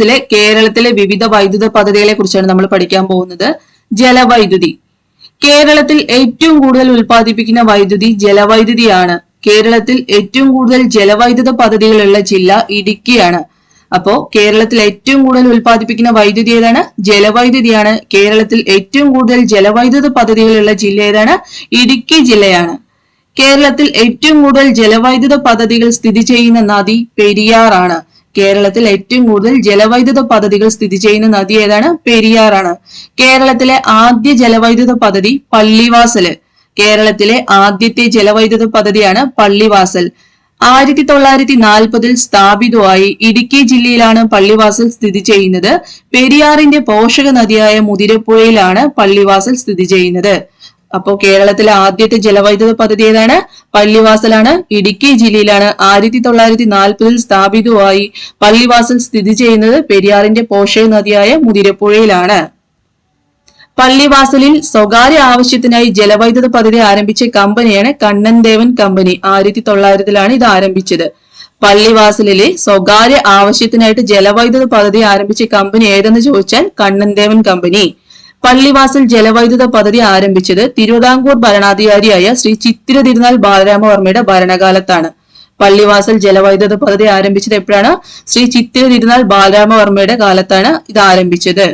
ിലെ കേരളത്തിലെ വിവിധ വൈദ്യുത പദ്ധതികളെ കുറിച്ചാണ് നമ്മൾ പഠിക്കാൻ പോകുന്നത്. ജലവൈദ്യുതി. കേരളത്തിൽ ഏറ്റവും കൂടുതൽ ഉൽപ്പാദിപ്പിക്കുന്ന വൈദ്യുതി ജലവൈദ്യുതിയാണ്. കേരളത്തിൽ ഏറ്റവും കൂടുതൽ ജലവൈദ്യുത പദ്ധതികളുള്ള ജില്ല ഇടുക്കിയാണ്. അപ്പോ കേരളത്തിൽ ഏറ്റവും കൂടുതൽ ഉൽപ്പാദിപ്പിക്കുന്ന വൈദ്യുതി ഏതാണ്? ജലവൈദ്യുതിയാണ്. കേരളത്തിൽ ഏറ്റവും കൂടുതൽ ജലവൈദ്യുത പദ്ധതികളുള്ള ജില്ല ഏതാണ്? ഇടുക്കി ജില്ലയാണ്. കേരളത്തിൽ ഏറ്റവും കൂടുതൽ ജലവൈദ്യുത പദ്ധതികൾ സ്ഥിതി ചെയ്യുന്ന നദി പെരിയാറാണ്. കേരളത്തിൽ ഏറ്റവും കൂടുതൽ ജലവൈദ്യുത പദ്ധതികൾ സ്ഥിതി ചെയ്യുന്ന നദി ഏതാണ്? പെരിയാറാണ്. കേരളത്തിലെ ആദ്യ ജലവൈദ്യുത പദ്ധതി പള്ളിവാസൽ കേരളത്തിലെ ആദ്യത്തെ ജലവൈദ്യുത പദ്ധതിയാണ് പള്ളിവാസൽ. ആയിരത്തി തൊള്ളായിരത്തി നാൽപ്പതിൽ സ്ഥാപിതമായി ഇടുക്കി ജില്ലയിലാണ് പള്ളിവാസൽ സ്ഥിതി ചെയ്യുന്നത്. പെരിയാറിന്റെ പോഷക നദിയായ മുതിരപ്പുഴയിലാണ് പള്ളിവാസൽ സ്ഥിതി ചെയ്യുന്നത്. അപ്പോ കേരളത്തിലെ ആദ്യത്തെ ജലവൈദ്യുത പദ്ധതി ഏതാണ്? പള്ളിവാസലാണ്. ഇടുക്കി ജില്ലയിലാണ്. ആയിരത്തി തൊള്ളായിരത്തി നാൽപ്പതിൽ സ്ഥാപിതമായി പള്ളിവാസൽ സ്ഥിതി ചെയ്യുന്നത് പെരിയാറിന്റെ പോഷക നദിയായ മുതിരപ്പുഴയിലാണ്. പള്ളിവാസലിൽ സ്വകാര്യ ആവശ്യത്തിനായി ജലവൈദ്യുത പദ്ധതി ആരംഭിച്ച കമ്പനിയാണ് കണ്ണൻ ദേവൻ കമ്പനി. ആയിരത്തി തൊള്ളായിരത്തിലാണ് ഇത് ആരംഭിച്ചത്. പള്ളിവാസലിലെ സ്വകാര്യ ആവശ്യത്തിനായിട്ട് ജലവൈദ്യുത പദ്ധതി ആരംഭിച്ച കമ്പനി ഏതെന്ന് ചോദിച്ചാൽ കണ്ണൻ ദേവൻ കമ്പനി. പള്ളിവാസൽ ജലവൈദ്യുത പദ്ധതി ആരംഭിച്ചത് തിരുവിതാംകൂർ ഭരണാധികാരിയായ ശ്രീ ചിത്തിര തിരുനാൾ ബാലരാമവർമ്മയുടെ ഭരണകാലത്താണ്. പള്ളിവാസൽ ജലവൈദ്യുത പദ്ധതി ആരംഭിച്ചത് എപ്പോഴാണ്? ശ്രീ ചിത്തിര തിരുനാൾ ബാലരാമവർമ്മയുടെ കാലത്താണ് ഇത് ആരംഭിച്ചത്.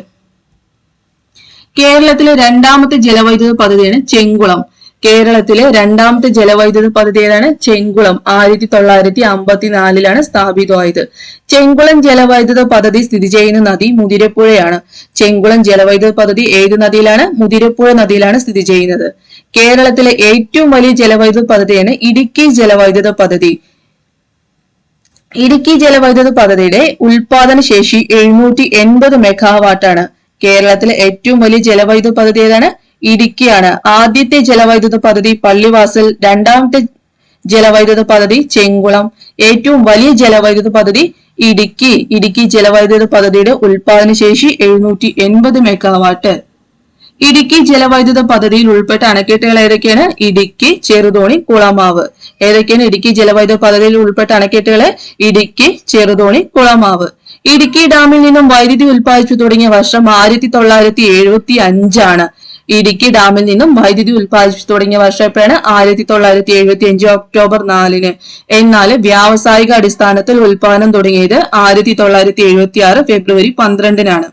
കേരളത്തിലെ രണ്ടാമത്തെ ജലവൈദ്യുത പദ്ധതിയാണ് ചെങ്കുളം. കേരളത്തിലെ രണ്ടാമത്തെ ജലവൈദ്യുത പദ്ധതി ഏതാണ്? ചെങ്കുളം. ആയിരത്തി തൊള്ളായിരത്തി അമ്പത്തിനാലിലാണ് സ്ഥാപിതമായത്. ചെങ്കുളം ജലവൈദ്യുത പദ്ധതി സ്ഥിതി ചെയ്യുന്ന നദി മുതിരപ്പുഴയാണ്. ചെങ്കുളം ജലവൈദ്യുത പദ്ധതി ഏത് നദിയിലാണ്? മുതിരപ്പുഴ നദിയിലാണ് സ്ഥിതി ചെയ്യുന്നത്. കേരളത്തിലെ ഏറ്റവും വലിയ ജലവൈദ്യുത പദ്ധതിയാണ് ഇടുക്കി ജലവൈദ്യുത പദ്ധതി. ഇടുക്കി ജലവൈദ്യുത പദ്ധതിയുടെ ഉൽപാദന ശേഷി എഴുന്നൂറ്റി എൺപത് മെഗാവാട്ടാണ്. കേരളത്തിലെ ഏറ്റവും വലിയ ജലവൈദ്യുത പദ്ധതി ഏതാണ്? ഇടുക്കിയാണ്. ആദ്യത്തെ ജലവൈദ്യുത പദ്ധതി പള്ളിവാസൽ രണ്ടാമത്തെ ജലവൈദ്യുത പദ്ധതി ചെങ്കുളം. ഏറ്റവും വലിയ ജലവൈദ്യുത പദ്ധതി ഇടുക്കി. ഇടുക്കി ജലവൈദ്യുത പദ്ധതിയുടെ ഉൽപാദന ശേഷി എഴുന്നൂറ്റി എൺപത് മെഗാവാട്ട്. ഇടുക്കി ജലവൈദ്യുത പദ്ധതിയിൽ ഉൾപ്പെട്ട അണക്കെട്ടുകൾ ഏതൊക്കെയാണ്? ഇടുക്കി ചെറുതോണി കുളമാവ്. ഏതൊക്കെയാണ് ഇടുക്കി ജലവൈദ്യുത പദ്ധതിയിൽ ഉൾപ്പെട്ട അണക്കെട്ടുകൾ ഇടുക്കി ചെറുതോണി കുളമാവ്. ഇടുക്കി ഡാമിൽ നിന്നും വൈദ്യുതി ഉൽപ്പാദിച്ചു തുടങ്ങിയ വർഷം ആയിരത്തി തൊള്ളായിരത്തി എഴുപത്തി അഞ്ചാണ്. ഇടുക്കി ഡാമിൽ നിന്നും വൈദ്യുതി ഉത്പാദിപ്പിച്ചു തുടങ്ങിയ വർഷപ്പേണ് ആയിരത്തി തൊള്ളായിരത്തി എഴുപത്തി അഞ്ച് ഒക്ടോബർ നാലിന്. എന്നാൽ വ്യാവസായിക അടിസ്ഥാനത്തിൽ ഉൽപാദനം തുടങ്ങിയത് ആയിരത്തി തൊള്ളായിരത്തി എഴുപത്തി ആറ് ഫെബ്രുവരി പന്ത്രണ്ടിനാണ്.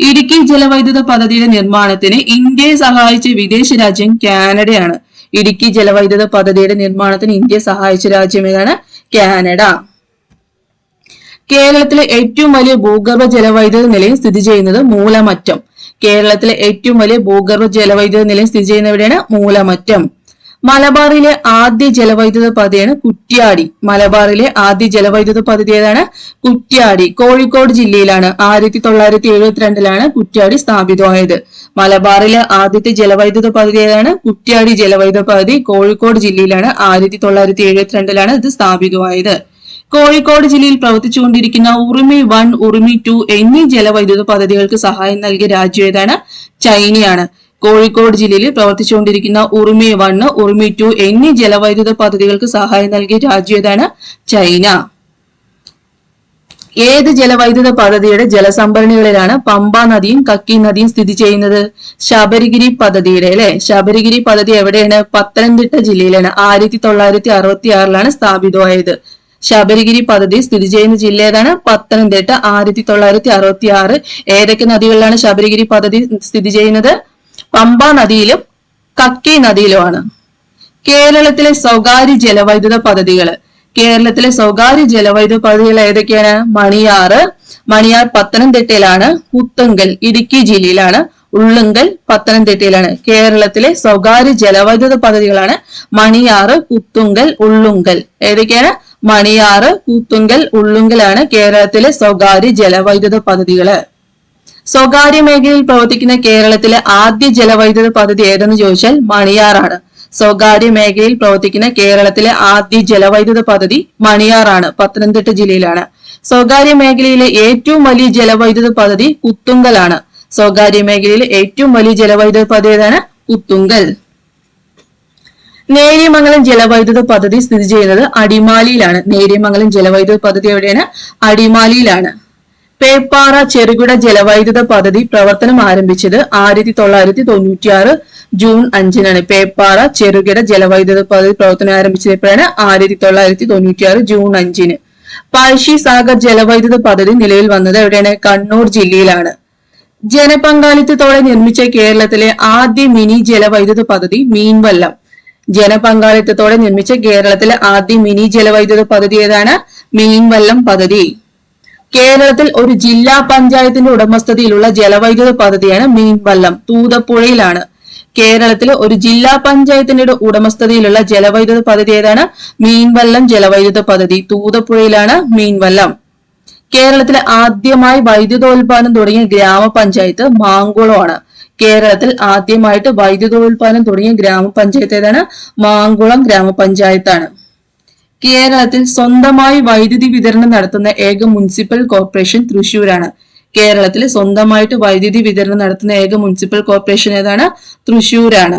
ഇടുക്കി ജലവൈദ്യുത പദ്ധതിയുടെ നിർമ്മാണത്തിന് ഇന്ത്യയെ സഹായിച്ച വിദേശ രാജ്യം കാനഡയാണ്. ഇടുക്കി ജലവൈദ്യുത പദ്ധതിയുടെ നിർമ്മാണത്തിന് ഇന്ത്യയെ സഹായിച്ച രാജ്യം ഏതാണ്? കാനഡ. കേരളത്തിലെ ഏറ്റവും വലിയ ഭൂഗർഭ ജലവൈദ്യുത നിലയം സ്ഥിതി ചെയ്യുന്നത് മൂലമറ്റം. കേരളത്തിലെ ഏറ്റവും വലിയ ഭൂഗർഭ ജലവൈദ്യുത നിലയം സ്ഥിതി ചെയ്യുന്ന എവിടെയാണ് മൂലമറ്റം. മലബാറിലെ ആദ്യ ജലവൈദ്യുത പദ്ധതിയാണ് കുറ്റ്യാടി. മലബാറിലെ ആദ്യ ജലവൈദ്യുത പദ്ധതി ഏതാണ്? കുറ്റ്യാടി. കോഴിക്കോട് ജില്ലയിലാണ്. ആയിരത്തി തൊള്ളായിരത്തി എഴുപത്തിരണ്ടിലാണ് കുറ്റ്യാടി സ്ഥാപിതമായത്. മലബാറിലെ ആദ്യത്തെ ജലവൈദ്യുത പദ്ധതി ഏതാണ്? കുറ്റ്യാടി ജലവൈദ്യുത പദ്ധതി കോഴിക്കോട് ജില്ലയിലാണ് ആയിരത്തി തൊള്ളായിരത്തി എഴുപത്തിരണ്ടിലാണ് ഇത് സ്ഥാപിതമായത്. കോഴിക്കോട് ജില്ലയിൽ പ്രവർത്തിച്ചുകൊണ്ടിരിക്കുന്ന ഉറുമി വൺ ഉറുമി ടു എന്നീ ജലവൈദ്യുത പദ്ധതികൾക്ക് സഹായം നൽകിയ രാജ്യം ഏതാണ്? ചൈനയാണ്. കോഴിക്കോട് ജില്ലയിൽ പ്രവർത്തിച്ചുകൊണ്ടിരിക്കുന്ന ഉറുമി വൺ ഉറുമി ടു എന്നീ ജലവൈദ്യുത പദ്ധതികൾക്ക് സഹായം നൽകിയ രാജ്യം ഏതാണ്? ചൈന. ഏത് ജലവൈദ്യുത പദ്ധതിയുടെ ജലസംഭരണികളിലാണ് പമ്പ നദിയും കക്കി നദിയും സ്ഥിതി ചെയ്യുന്നത്? ശബരിഗിരി പദ്ധതിയുടെ അല്ലെ? ശബരിഗിരി പദ്ധതി എവിടെയാണ്? പത്തനംതിട്ട ജില്ലയിലാണ്. ആയിരത്തി തൊള്ളായിരത്തി അറുപത്തി ആറിലാണ് സ്ഥാപിതമായത്. ശബരിഗിരി പദ്ധതി സ്ഥിതി ചെയ്യുന്ന ജില്ല ഏതാണ്? പത്തനംതിട്ട. ആയിരത്തി തൊള്ളായിരത്തി അറുപത്തി ആറ് ഏതൊക്കെ നദികളിലാണ് ശബരിഗിരി പദ്ധതി സ്ഥിതി ചെയ്യുന്നത്? പമ്പ നദിയിലും കക്കി നദിയിലുമാണ്. കേരളത്തിലെ സ്വകാര്യ ജലവൈദ്യുത പദ്ധതികൾ. കേരളത്തിലെ സ്വകാര്യ ജലവൈദ്യുത പദ്ധതികൾ ഏതൊക്കെയാണ്? മണിയാറ് മണിയാർ പത്തനംതിട്ടയിലാണ് പുത്തങ്കൽ ഇടുക്കി ജില്ലയിലാണ് ഉള്ളുങ്കൽ പത്തനംതിട്ടയിലാണ്. കേരളത്തിലെ സ്വകാര്യ ജലവൈദ്യുത പദ്ധതികളാണ് മണിയാറ് പുത്തുങ്കൽ ഉള്ളുങ്കൽ ഏതൊക്കെയാണ്? മണിയാറ് കൂത്തുങ്കൽ ഉള്ളുങ്കലാണ് കേരളത്തിലെ സ്വകാര്യ ജലവൈദ്യുത പദ്ധതികൾ. സ്വകാര്യ മേഖലയിൽ പ്രവർത്തിക്കുന്ന കേരളത്തിലെ ആദ്യ ജലവൈദ്യുത പദ്ധതി ഏതെന്ന് ചോദിച്ചാൽ മണിയാറാണ്. സ്വകാര്യ മേഖലയിൽ പ്രവർത്തിക്കുന്ന കേരളത്തിലെ ആദ്യ ജലവൈദ്യുത പദ്ധതി മണിയാറാണ് പത്തനംതിട്ട ജില്ലയിലാണ്. സ്വകാര്യ മേഖലയിലെ ഏറ്റവും വലിയ ജലവൈദ്യുത പദ്ധതി കുത്തുങ്കലാണ്. സ്വകാര്യ മേഖലയിലെ ഏറ്റവും വലിയ ജലവൈദ്യുത പദ്ധതി ഏതാണ്? പുത്തുങ്കൽ നേര്യമംഗലം ജലവൈദ്യുത പദ്ധതി സ്ഥിതി ചെയ്യുന്നത് അടിമാലിയിലാണ്. നേര്യമംഗലം ജലവൈദ്യുത പദ്ധതി എവിടെയാണ്? അടിമാലിയിലാണ്. പേപ്പാറ ചെറുകിട ജലവൈദ്യുത പദ്ധതി പ്രവർത്തനം ആരംഭിച്ചത് ആയിരത്തി തൊള്ളായിരത്തി തൊണ്ണൂറ്റിയാറ് ജൂൺ അഞ്ചിനാണ്. പേപ്പാറ ചെറുകിട ജലവൈദ്യുത പദ്ധതി പ്രവർത്തനം ആരംഭിച്ചത് എപ്പോഴാണ് ആയിരത്തി തൊള്ളായിരത്തി തൊണ്ണൂറ്റിയാറ് ജൂൺ അഞ്ചിന്. പഴശ്ശി സാഗർ ജലവൈദ്യുത പദ്ധതി നിലവിൽ വന്നത് എവിടെയാണ്? കണ്ണൂർ ജില്ലയിലാണ്. ജനപങ്കാളിത്തത്തോടെ നിർമ്മിച്ച കേരളത്തിലെ ആദ്യ മിനി ജലവൈദ്യുത പദ്ധതി മീൻവല്ലം. ജനപങ്കാളിത്തത്തോടെ നിർമ്മിച്ച കേരളത്തിലെ ആദ്യ മിനി ജലവൈദ്യുത പദ്ധതി ഏതാണ്? മീൻവല്ലം പദ്ധതി. കേരളത്തിൽ ഒരു ജില്ലാ പഞ്ചായത്തിന്റെ ഉടമസ്ഥതയിലുള്ള ജലവൈദ്യുത പദ്ധതിയാണ് മീൻവല്ലം. തൂതപ്പുഴയിലാണ്. കേരളത്തിലെ ഒരു ജില്ലാ പഞ്ചായത്തിന്റെ ഉടമസ്ഥതയിലുള്ള ജലവൈദ്യുത പദ്ധതി ഏതാണ്? മീൻവല്ലം ജലവൈദ്യുത പദ്ധതി. തൂതപ്പുഴയിലാണ് മീൻവല്ലം. കേരളത്തിലെ ആദ്യമായി വൈദ്യുതോൽപാദനം തുടങ്ങിയ ഗ്രാമപഞ്ചായത്ത് മാങ്കുളമാണ്. കേരളത്തിൽ ആദ്യമായിട്ട് വൈദ്യുതോൽപാദനം തുടങ്ങിയ ഗ്രാമപഞ്ചായത്ത് ഏതാണ്? മാങ്കുളം ഗ്രാമപഞ്ചായത്താണ്. കേരളത്തിൽ സ്വന്തമായി വൈദ്യുതി വിതരണം നടത്തുന്ന ഏക മുനിസിപ്പൽ കോർപ്പറേഷൻ തൃശൂരാണ് കേരളത്തിൽ സ്വന്തമായിട്ട് വൈദ്യുതി വിതരണം നടത്തുന്ന ഏക മുനിസിപ്പൽ കോർപ്പറേഷൻ ഏതാണ്? തൃശൂരാണ്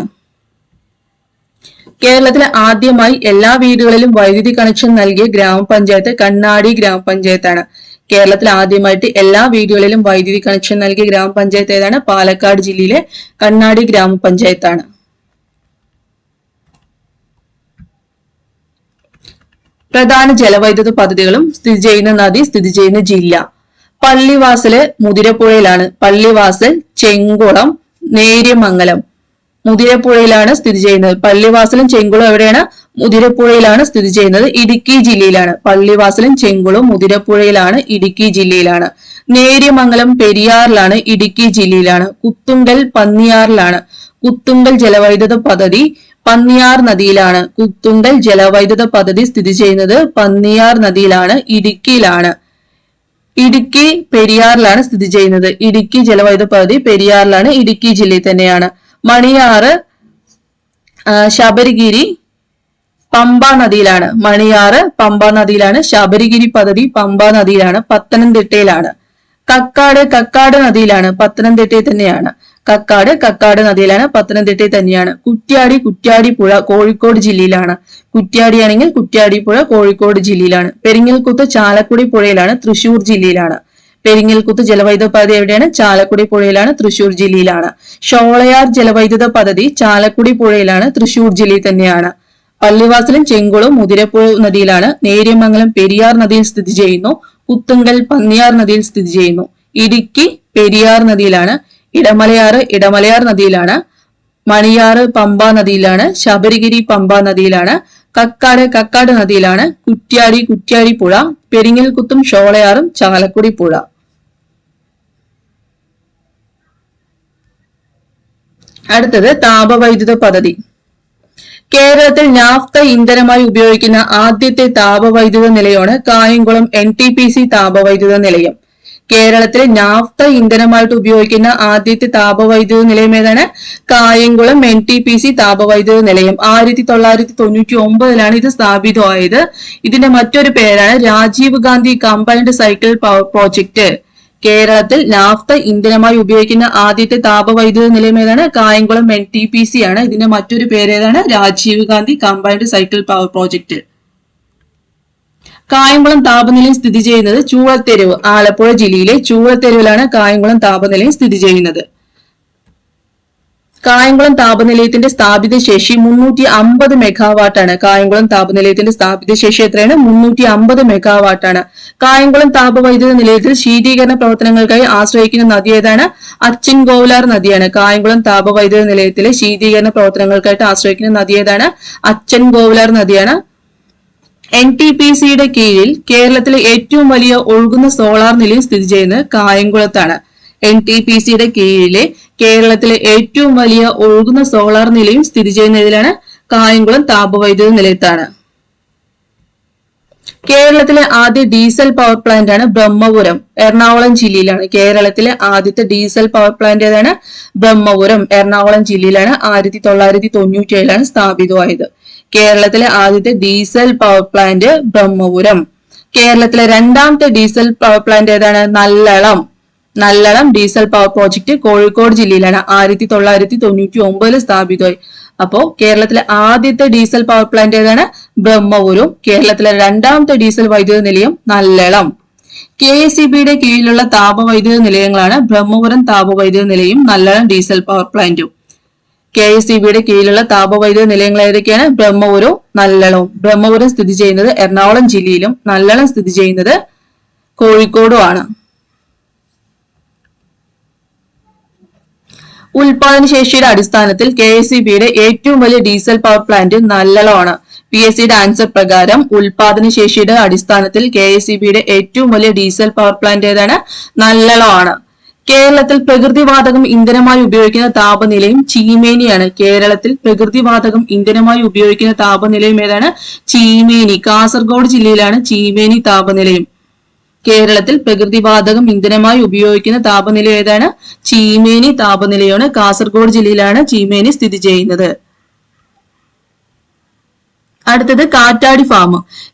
കേരളത്തിലെ ആദ്യമായി എല്ലാ വീടുകളിലും വൈദ്യുതി കണക്ഷൻ നൽകിയ ഗ്രാമപഞ്ചായത്ത് കണ്ണാടി ഗ്രാമപഞ്ചായത്താണ്. കേരളത്തിൽ ആദ്യമായിട്ട് എല്ലാ വീടുകളിലും വൈദ്യുതി കണക്ഷൻ നൽകിയ ഗ്രാമപഞ്ചായത്ത് ഏതാണ്? പാലക്കാട് ജില്ലയിലെ കണ്ണാടി ഗ്രാമപഞ്ചായത്താണ്. പ്രധാന ജലവൈദ്യുത പദ്ധതികളും സ്ഥിതി ചെയ്യുന്ന നദി സ്ഥിതി ചെയ്യുന്ന ജില്ല. പള്ളിവാസൽ മുതിരപ്പുഴയിലാണ്. പള്ളിവാസൽ ചെങ്കുളം നേര്യമംഗലം. മുതിരപ്പുഴയിലാണ് സ്ഥിതി ചെയ്യുന്നത്. പള്ളിവാസലും ചെങ്കുളം എവിടെയാണ്? മുതിരപ്പുഴയിലാണ് സ്ഥിതി ചെയ്യുന്നത്. ഇടുക്കി ജില്ലയിലാണ്. പള്ളിവാസലും ചെങ്കുളം മുതിരപ്പുഴയിലാണ് ഇടുക്കി ജില്ലയിലാണ്. നേര്യമംഗലം പെരിയാറിലാണ് ഇടുക്കി ജില്ലയിലാണ്. കുത്തുങ്കൽ പന്നിയാറിലാണ്. കുത്തുങ്കൽ ജലവൈദ്യുത പദ്ധതി പന്നിയാർ നദിയിലാണ്. കുത്തുങ്കൽ ജലവൈദ്യുത പദ്ധതി സ്ഥിതി ചെയ്യുന്നത് പന്നിയാർ നദിയിലാണ് ഇടുക്കിയിലാണ്. ഇടുക്കി പെരിയാറിലാണ് സ്ഥിതി ചെയ്യുന്നത്. ഇടുക്കി ജലവൈദ്യുത പദ്ധതി പെരിയാറിലാണ് ഇടുക്കി ജില്ലയിൽ തന്നെയാണ്. മണിയാറ് ശബരിഗിരി പമ്പ നദിയിലാണ്. മണിയാറ് പമ്പ നദിയിലാണ്. ശബരിഗിരി പദ്ധതി പമ്പ നദിയിലാണ്. പത്തനംതിട്ടയിലാണ്. കക്കാട് കക്കാട് നദിയിലാണ്. പത്തനംതിട്ടയിൽ തന്നെയാണ്. കക്കാട് കക്കാട് നദിയിലാണ്. പത്തനംതിട്ടയിൽ തന്നെയാണ്. കുറ്റ്യാടി കുറ്റ്യാടി പുഴ കോഴിക്കോട് ജില്ലയിലാണ്. കുറ്റ്യാടിയാണെങ്കിൽ കുറ്റ്യാടി പുഴ കോഴിക്കോട് ജില്ലയിലാണ്. പെരിങ്ങൽക്കുത്ത് ചാലക്കുടി പുഴയിലാണ്. തൃശൂർ ജില്ലയിലാണ്. പെരിങ്ങൽകുത്ത് ജലവൈദ്യുത പദ്ധതി എവിടെയാണ്? ചാലക്കുടി പുഴയിലാണ് തൃശൂർ ജില്ലയിലാണ്. ഷോളയാർ ജലവൈദ്യുത പദ്ധതി ചാലക്കുടി പുഴയിലാണ് തൃശൂർ ജില്ലയിൽ തന്നെയാണ്. പള്ളിവാസലും ചെങ്കുളം മുതിരപ്പുഴ നദിയിലാണ് നേര്യമംഗലം പെരിയാർ നദിയിൽ സ്ഥിതി ചെയ്യുന്നു പുത്തുങ്കൽ പന്നിയാർ നദിയിൽ സ്ഥിതി ചെയ്യുന്നു. ഇടുക്കി പെരിയാർ നദിയിലാണ് ഇടമലയാറ് ഇടമലയാർ നദിയിലാണ് മണിയാറ് പമ്പ നദിയിലാണ് ശബരിഗിരി പമ്പ നദിയിലാണ് കക്കാട് കക്കാട് നദിയിലാണ് കുറ്റ്യാടി കുറ്റ്യാടി പുഴ പെരിങ്ങൽകുത്തും ഷോളയാറും ചാലക്കുടി പുഴ. അടുത്തത് താപവൈദ്യുത പദ്ധതി. കേരളത്തിൽ നാഫ്ത ഇന്ധനമായി ഉപയോഗിക്കുന്ന ആദ്യത്തെ താപവൈദ്യുത നിലയമാണ് Kayamkulam N T P C താപവൈദ്യുത നിലയം. കേരളത്തിലെ നാഫ്ത ഇന്ധനമായിട്ട് ഉപയോഗിക്കുന്ന ആദ്യത്തെ താപവൈദ്യുത നിലയം ഏതാണ്? Kayamkulam N T P C താപവൈദ്യുത നിലയം. ആയിരത്തി തൊള്ളായിരത്തി തൊണ്ണൂറ്റി ഒമ്പതിലാണ് ഇത് സ്ഥാപിതമായത്. ഇതിന്റെ മറ്റൊരു പേരാണ് Rajiv Gandhi combined cycle power project. കേരളത്തിൽ നാഫ്ത ഇന്ധനമായി ഉപയോഗിക്കുന്ന ആദ്യത്തെ താപവൈദ്യുത നിലയം ഏതാണ്? Kayamkulam N T P C ആണ്. ഇതിന്റെ മറ്റൊരു പേര് ഏതാണ്? Rajiv Gandhi combined cycle power project Kayamkulam താപനിലയം സ്ഥിതി ചെയ്യുന്നത് ചൂളത്തെരുവ് ആലപ്പുഴ ജില്ലയിലെ ചൂളത്തെരുവിലാണ് കായംകുളം താപനിലയം സ്ഥിതി ചെയ്യുന്നത്. കായംകുളം താപനിലയത്തിന്റെ സ്ഥാപിത ശേഷി മുന്നൂറ്റി അമ്പത് മെഗാവാട്ടാണ് കായംകുളം താപനിലയത്തിന്റെ സ്ഥാപിത ശേഷി എത്രയാണ്? മുന്നൂറ്റി അമ്പത് മെഗാവാട്ടാണ് കായംകുളം താപവൈദ്യുത നിലയത്തിൽ ശീതീകരണ പ്രവർത്തനങ്ങൾക്കായി ആശ്രയിക്കുന്ന നദി ഏതാണ്? അച്ചിൻ ഗോവലാർ നദിയാണ്. കായംകുളം താപവൈദ്യുത നിലയത്തിലെ ശീതീകരണ പ്രവർത്തനങ്ങൾക്കായിട്ട് ആശ്രയിക്കുന്ന നദി ഏതാണ്? അച്ചൻ ഗോവലാർ നദിയാണ്. എൻ ടി പി സിയുടെ കീഴിൽ കേരളത്തിലെ ഏറ്റവും വലിയ ഒഴുകുന്ന സോളാർ നിലയം സ്ഥിതി ചെയ്യുന്നത് കായംകുളത്താണ്. എൻ ടി പി സിയുടെ കീഴിലെ കേരളത്തിലെ ഏറ്റവും വലിയ ഒഴുകുന്ന സോളാർ നിലയം സ്ഥിതി ചെയ്യുന്നതിലാണ് കായംകുളം താപവൈദ്യുത നിലയത്താണ്. കേരളത്തിലെ ആദ്യ ഡീസൽ പവർ പ്ലാന്റ് ആണ് ബ്രഹ്മപുരം. എറണാകുളം ജില്ലയിലാണ്. കേരളത്തിലെ ആദ്യത്തെ ഡീസൽ പവർ പ്ലാന്റ് ഏതാണ്? ബ്രഹ്മപുരം. എറണാകുളം ജില്ലയിലാണ് ആയിരത്തി തൊള്ളായിരത്തി തൊണ്ണൂറ്റി ഏഴിലാണ് സ്ഥാപിതമായത്. കേരളത്തിലെ ആദ്യത്തെ ഡീസൽ പവർ പ്ലാന്റ് ബ്രഹ്മപുരം. കേരളത്തിലെ രണ്ടാമത്തെ ഡീസൽ പവർ പ്ലാന്റ് ഏതാണ്? Nallalam. Nallalam diesel power project Kozhikode ജില്ലയിലാണ് ആയിരത്തി തൊള്ളായിരത്തി തൊണ്ണൂറ്റി ഒമ്പതിൽ സ്ഥാപിതമായി. അപ്പോ കേരളത്തിലെ ആദ്യത്തെ ഡീസൽ പവർ പ്ലാന്റ് ഏതാണ്? ബ്രഹ്മപുരം. കേരളത്തിലെ രണ്ടാമത്തെ ഡീസൽ വൈദ്യുത നിലയം നല്ലളം. കെ എസ് സി ബിയുടെ കീഴിലുള്ള താപവൈദ്യുത നിലയങ്ങളാണ് ബ്രഹ്മപുരം താപവൈദ്യുത നിലയം നല്ലളം ഡീസൽ പവർ പ്ലാന്റും. കെ എസ് സി ബിയുടെ കീഴിലുള്ള താപവൈദ്യുത നിലയങ്ങൾ ഏതൊക്കെയാണ്? ബ്രഹ്മപുരവും നല്ലളവും. ബ്രഹ്മപുരം സ്ഥിതി ചെയ്യുന്നത് എറണാകുളം ജില്ലയിലും നല്ലളം സ്ഥിതി ചെയ്യുന്നത് കോഴിക്കോടുമാണ്. ഉൽപാദന ശേഷിയുടെ അടിസ്ഥാനത്തിൽ കെ എസ് ബിയുടെ ഏറ്റവും വലിയ ഡീസൽ പവർ പ്ലാന്റ് നല്ലളമാണ് പി എസ് സിയുടെ ആൻസർ പ്രകാരം ഉൽപാദനശേഷിയുടെ അടിസ്ഥാനത്തിൽ കെ എസ് ബിയുടെ ഏറ്റവും വലിയ ഡീസൽ പവർ പ്ലാന്റ് ഏതാണ്? നല്ലളമാണ് കേരളത്തിൽ പ്രകൃതിവാതകം ഇന്ധനമായി ഉപയോഗിക്കുന്ന താപനിലയും ചീമേനിയാണ്. കേരളത്തിൽ പ്രകൃതിവാതകം ഇന്ധനമായി ഉപയോഗിക്കുന്ന താപനിലയും ഏതാണ്? ചീമേനി. കാസർഗോഡ് ജില്ലയിലാണ് ചീമേനി താപനിലയും. കേരളത്തിൽ പ്രകൃതിവാതകം ഇന്ധനമായി ഉപയോഗിക്കുന്ന താപനില ഏതാണ്? ചീമേനി താപനിലയാണ്. കാസർഗോഡ് ജില്ലയിലാണ് ചീമേനി സ്ഥിതി ചെയ്യുന്നത്. അടുത്തത് കാറ്റാടി ഫാം.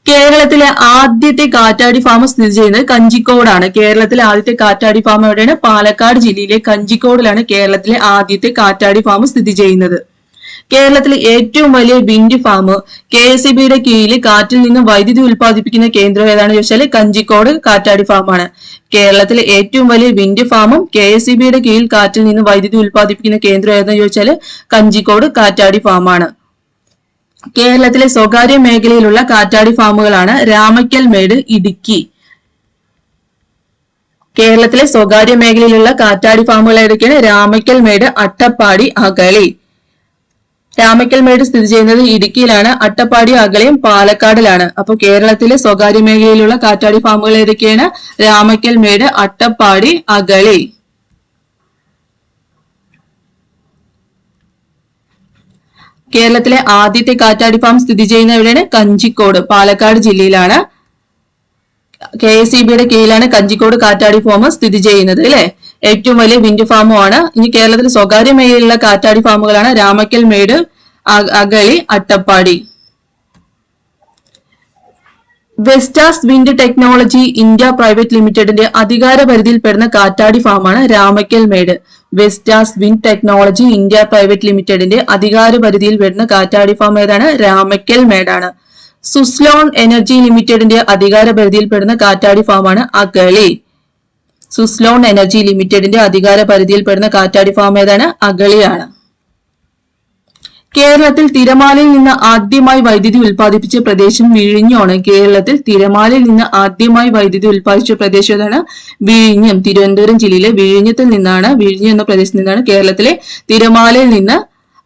കേരളത്തിലെ ആദ്യത്തെ കാറ്റാടി ഫാം സ്ഥിതി ചെയ്യുന്നത് കഞ്ചിക്കോടാണ്. കേരളത്തിലെ ആദ്യത്തെ കാറ്റാടി ഫാം എവിടെയാണ്? പാലക്കാട് ജില്ലയിലെ കഞ്ചിക്കോടിലാണ് കേരളത്തിലെ ആദ്യത്തെ കാറ്റാടി ഫാം സ്ഥിതി ചെയ്യുന്നത്. കേരളത്തിലെ ഏറ്റവും വലിയ wind farm K S C ബിയുടെ കീഴിൽ കാറ്റിൽ നിന്ന് വൈദ്യുതി ഉൽപ്പാദിപ്പിക്കുന്ന കേന്ദ്രം ഏതാണെന്ന് ചോദിച്ചാൽ കഞ്ചിക്കോട് കാറ്റാടി ഫാമാണ് കേരളത്തിലെ ഏറ്റവും വലിയ വിൻഡ് ഫാമും കെ എസ് സി ബിയുടെ കീഴിൽ കാറ്റിൽ നിന്ന് വൈദ്യുതി ഉൽപ്പാദിപ്പിക്കുന്ന കേന്ദ്രം ഏതാണെന്ന് ചോദിച്ചാൽ കഞ്ചിക്കോട് കാറ്റാടി ഫാമാണ് കേരളത്തിലെ സ്വകാര്യ മേഖലയിലുള്ള കാറ്റാടി ഫാമുകളാണ് രാമക്കൽ മേട് ഇടുക്കി. കേരളത്തിലെ സ്വകാര്യ മേഖലയിലുള്ള കാറ്റാടി ഫാമുകൾ ഏതൊക്കെയാണ്? രാമക്കൽ മേട് അട്ടപ്പാടി അകളി രാമക്കൽ മേട് സ്ഥിതി ചെയ്യുന്നത് ഇടുക്കിയിലാണ്. അട്ടപ്പാടി അകലെയും പാലക്കാടിലാണ്. അപ്പൊ കേരളത്തിലെ സ്വകാര്യ മേഖലയിലുള്ള കാറ്റാടി ഫാമുകൾ ഏതൊക്കെയാണ്? രാമയ്ക്കൽമേട് അട്ടപ്പാടി അകളി കേരളത്തിലെ ആദ്യത്തെ കാറ്റാടി ഫാം സ്ഥിതി ചെയ്യുന്ന എവിടെയാണ്? കഞ്ചിക്കോട് പാലക്കാട് ജില്ലയിലാണ്. കെ എസ് ഇ ബിയുടെ കീഴിലാണ് കഞ്ചിക്കോട് കാറ്റാടി ഫാം സ്ഥിതി ചെയ്യുന്നത് അല്ലെ? ഏറ്റവും വലിയ വിൻഡ് ആണ്. ഇനി കേരളത്തിൽ സ്വകാര്യ മേഖലയിലുള്ള കാറ്റാടി ഫാമുകളാണ് Ramakkal Medu Agali Attappadi. Vestas wind technology India private ലിമിറ്റഡിന്റെ അധികാര പരിധിയിൽപ്പെടുന്ന കാറ്റാടി ഫാമാണ് Ramakkal Medu. Vestas wind technology India private ലിമിറ്റഡിന്റെ അധികാര പരിധിയിൽ വരുന്ന കാറ്റാടി ഫാം ഏതാണ്? രാമക്കൽ മേടാണ്. സുസ്ലോൺ എനർജി ലിമിറ്റഡിന്റെ അധികാര പരിധിയിൽപ്പെടുന്ന കാറ്റാടി ഫാമാണ് അഗളി. സുസ്ലോൺ എനർജി ലിമിറ്റഡിന്റെ അധികാര പരിധിയിൽപ്പെടുന്ന കാറ്റാടി ഫാം ഏതാണ്? അഗളിയാണ്. കേരളത്തിൽ തിരമാലയിൽ നിന്ന് ആദ്യമായി വൈദ്യുതി ഉൽപ്പാദിപ്പിച്ച പ്രദേശം വിഴിഞ്ഞാണ്. കേരളത്തിൽ തിരമാലയിൽ നിന്ന് ആദ്യമായി വൈദ്യുതി ഉൽപ്പാദിപ്പിച്ച പ്രദേശം ഏതാണ്? വിഴിഞ്ഞം. തിരുവനന്തപുരം ജില്ലയിലെ വിഴിഞ്ഞത്തിൽ നിന്നാണ് വിഴിഞ്ഞം എന്ന പ്രദേശത്ത് നിന്നാണ് കേരളത്തിലെ തിരമാലയിൽ നിന്ന്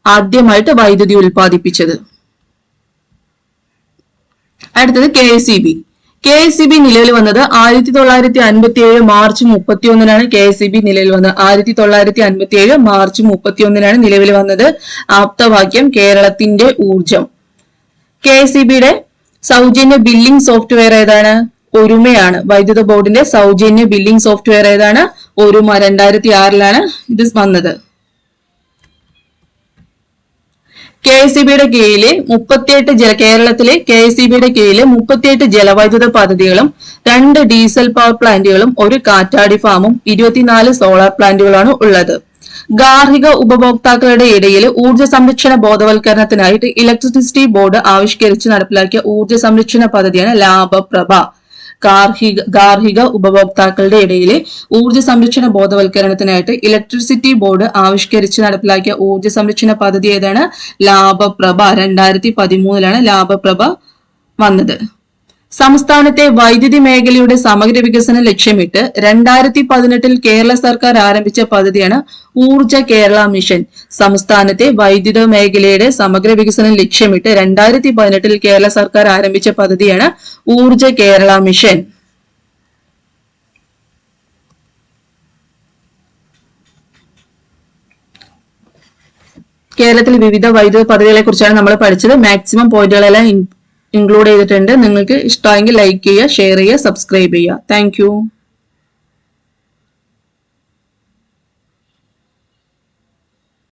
ആദ്യമായിട്ട് വൈദ്യുതി ഉൽപ്പാദിപ്പിച്ചത്. അടുത്തത് K S E B. K S E B നിലവിൽ വന്നത് ആയിരത്തി തൊള്ളായിരത്തി അൻപത്തി ഏഴ് മാർച്ച് മുപ്പത്തി ഒന്നിനാണ് കെ എസ് ഇ ബി നിലവിൽ വന്നത്. ആയിരത്തി തൊള്ളായിരത്തി അൻപത്തി ഏഴ് മാർച്ച് മുപ്പത്തി ഒന്നിനാണ് നിലവിൽ വന്നത് ആപ്തവാക്യം കേരളത്തിന്റെ ഊർജം കെ എസ് ഇ ബിയുടെ സൗജന്യ ബില്ലിംഗ് സോഫ്റ്റ്വെയർ ഏതാണ്? ഒരുമയാണ്. വൈദ്യുത ബോർഡിന്റെ സൗജന്യ ബില്ലിംഗ് സോഫ്റ്റ്വെയർ ഏതാണ്? ഒരുമ. രണ്ടായിരത്തി ആറിലാണ് ഇത് വന്നത്. കെ എസ് സി ബിയുടെ കീഴിലെ മുപ്പത്തിയെട്ട് ജല കേരളത്തിലെ കെ എസ് സി ബിയുടെ കീഴിലെ മുപ്പത്തിയെട്ട് ജലവൈദ്യുത പദ്ധതികളും രണ്ട് ഡീസൽ പവർ പ്ലാന്റുകളും ഒരു കാറ്റാടി ഫാമും ഇരുപത്തിനാല് സോളാർ പ്ലാന്റുകളാണ് ഉള്ളത്. ഗാർഹിക ഉപഭോക്താക്കളുടെ ഇടയിൽ ഊർജ സംരക്ഷണ ബോധവൽക്കരണത്തിനായിട്ട് ഇലക്ട്രിസിറ്റി ബോർഡ് ആവിഷ്കരിച്ച് നടപ്പിലാക്കിയ ഊർജ സംരക്ഷണ പദ്ധതിയാണ് ലാഭപ്രഭ. ഗാർഹിക ഗാർഹിക ഉപഭോക്താക്കളുടെ ഇടയിൽ ഊർജ സംരക്ഷണ ബോധവൽക്കരണത്തിനായിട്ട് ഇലക്ട്രിസിറ്റി ബോർഡ് ആവിഷ്കരിച്ച് നടപ്പിലാക്കിയ ഊർജ സംരക്ഷണ പദ്ധതി ഏതാണ്? ലാഭപ്രഭ. രണ്ടായിരത്തി പതിമൂന്നിലാണ് ലാഭപ്രഭ വന്നത്. സംസ്ഥാനത്തെ വൈദ്യുതി മേഖലയുടെ സമഗ്ര വികസനം ലക്ഷ്യമിട്ട് രണ്ടായിരത്തി പതിനെട്ടിൽ കേരള സർക്കാർ ആരംഭിച്ച പദ്ധതിയാണ് ഊർജ കേരള മിഷൻ. സംസ്ഥാനത്തെ വൈദ്യുത മേഖലയുടെ സമഗ്ര വികസനം ലക്ഷ്യമിട്ട് രണ്ടായിരത്തി പതിനെട്ടിൽ കേരള സർക്കാർ ആരംഭിച്ച പദ്ധതിയാണ് ഊർജ കേരള മിഷൻ. കേരളത്തിൽ വിവിധ വൈദ്യുത പദ്ധതികളെ കുറിച്ചാണ് നമ്മൾ പഠിച്ചത്. മാക്സിമം പോയിന്റുകളെല്ലാം ഇൻക്ലൂഡ് ചെയ്തിട്ടുണ്ട്. നിങ്ങൾക്ക് ഇഷ്ടമായെങ്കിൽ ലൈക്ക് ചെയ്യുക ഷെയർ ചെയ്യുക സബ്സ്ക്രൈബ് ചെയ്യുക. താങ്ക്